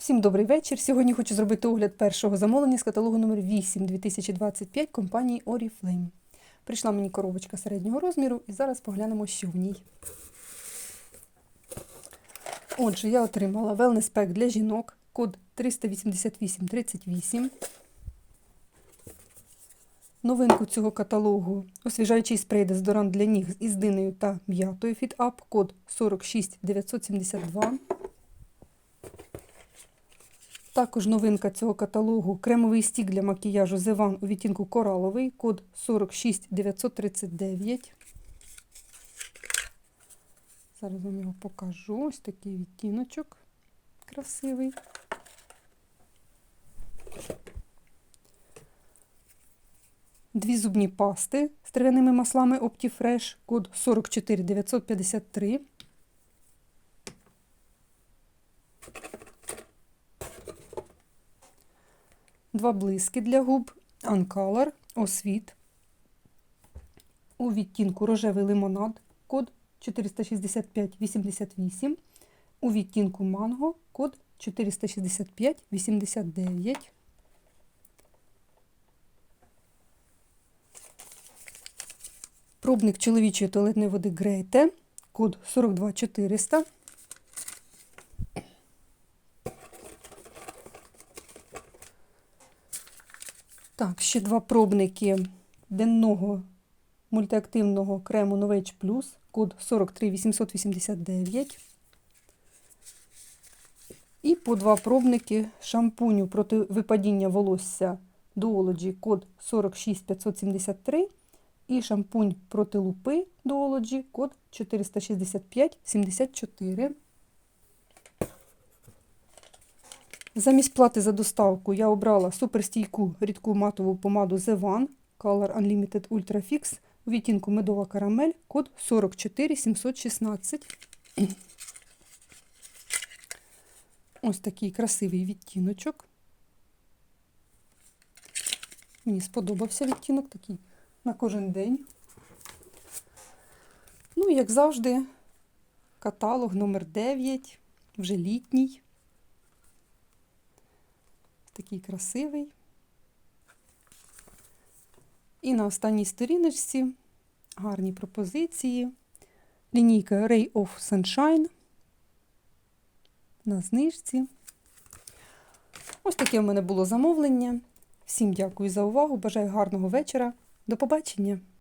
Всім добрий вечір. Сьогодні хочу зробити огляд першого замовлення з каталогу номер 8 2025 компанії Oriflame. Прийшла мені коробочка середнього розміру і зараз поглянемо, що в ній. Отже, я отримала Wellness Pack для жінок, код 38838. Новинку цього каталогу освіжаючий спрей дезодорант для ніг із динею та м'ятою Fit Up, код 46972. Також новинка цього каталогу кремовий стік для макіяжу Зеван у відтінку кораловий, код 46939. Зараз вам його покажу. Ось такий відтіночок красивий. Дві зубні пасти з трав'яними маслами OptiFresh, код 44953. Два блиски для губ Uncolor Освіт. У відтінку рожевий лимонад, код 46588. У відтінку манго, код 46589. Пробник чоловічої туалетної води Грейте, код 42400. Так, ще два пробники денного мультиактивного крему Novage Plus, код 43889. І по два пробники шампуню проти випадіння волосся Duology, код 46573. І шампунь проти лупи Duology, код 46574. Замість плати за доставку я обрала суперстійку рідку матову помаду The One Color Unlimited Ultra Fix у відтінку медова карамель, код 44716. Ось такий красивий відтіночок. Мені сподобався відтінок такий на кожен день. Ну, і, як завжди, каталог номер 9, вже літній. Такий красивий. І на останній сторіночці гарні пропозиції. Лінійка Ray of Sunshine на знижці. Ось таке в мене було замовлення. Всім дякую за увагу. Бажаю гарного вечора. До побачення!